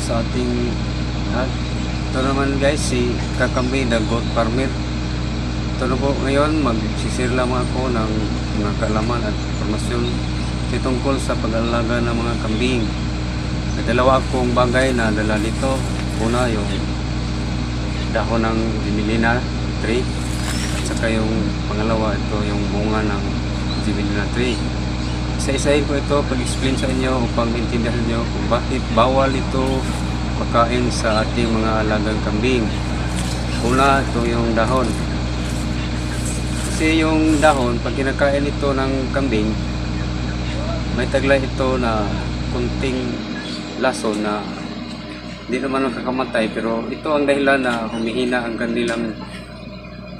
sa ating ha? ito naman guys si Kakambi the goat farmer. Ito na po ngayon magsisir lamang ako ng mga kaalaman at informasyon tungkol sa pag-alaga ng mga kambing. May dalawa akong bagay na dala dito. Una yung dahon ng Jimelina tree. At saka yung pangalawa ito yung bunga ng Jimelina tree isa-isahin ko ito pag-explain sa inyo upang maintindihan nyo kung bakit bawal ito makain sa ating mga alagang kambing. Una ito yung dahon. Kasi yung dahon pag kinakain ito ng kambing may taglay ito na kunting lason na hindi naman nakakamatay pero ito ang dahilan na humihina ang kanilang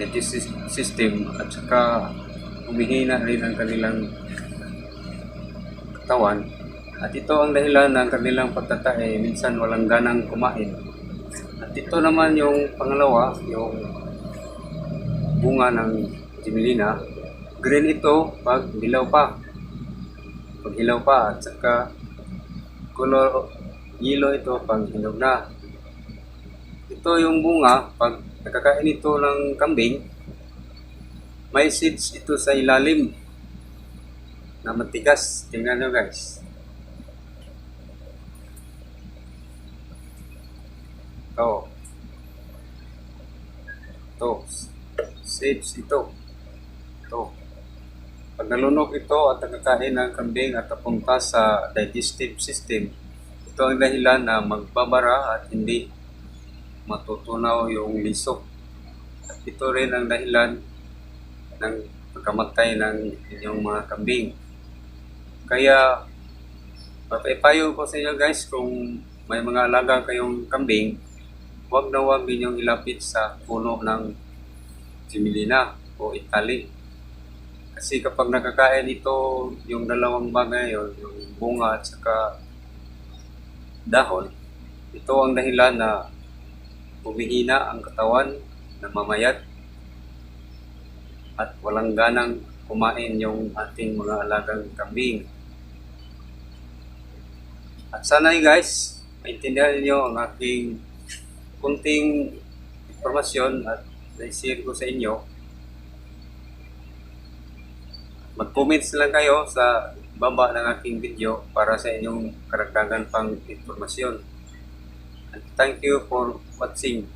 digestive system at saka humihina rin ang kanilang katawan. At ito ang dahilan ng kanilang pagtatae minsan walang ganang kumain. At ito naman yung pangalawa yung bunga ng Jimelina green ito pag dilaw pa. Pag hilaw pa at saka color yellow ito pag hinog na. Ito yung bunga pag nakakain ito ng kambing may seeds ito sa ilalim na matigas. Tingnan nyo guys. Ito. Ito. Seeds ito. Ito. Pag nalunok ito at nakakain ng kambing at napunta sa digestive system, ito ang dahilan na magbabara at hindi matutunaw yung lisok. Ito rin ang dahilan ng pagkamatay ng inyong mga kambing. Kaya, papaipayo ko sa inyo guys, kung may mga alaga kayong kambing, huwag na huwag ninyong ilapit sa puno ng Jimelina o Itali. Kasi kapag nakakain ito, yung dalawang bagay, yung, yung bunga at saka dahon, ito ang dahilan na humihina ang katawan, namamayat, at walang ganang kumain yung ating mga alagang kambing. At sana guys, maintindihan niyo ang aking kunting informasyon at na-share ko sa inyo. Mag-comments lang kayo sa baba ng aking video para sa inyong karagdagan pang informasyon. And thank you for watching.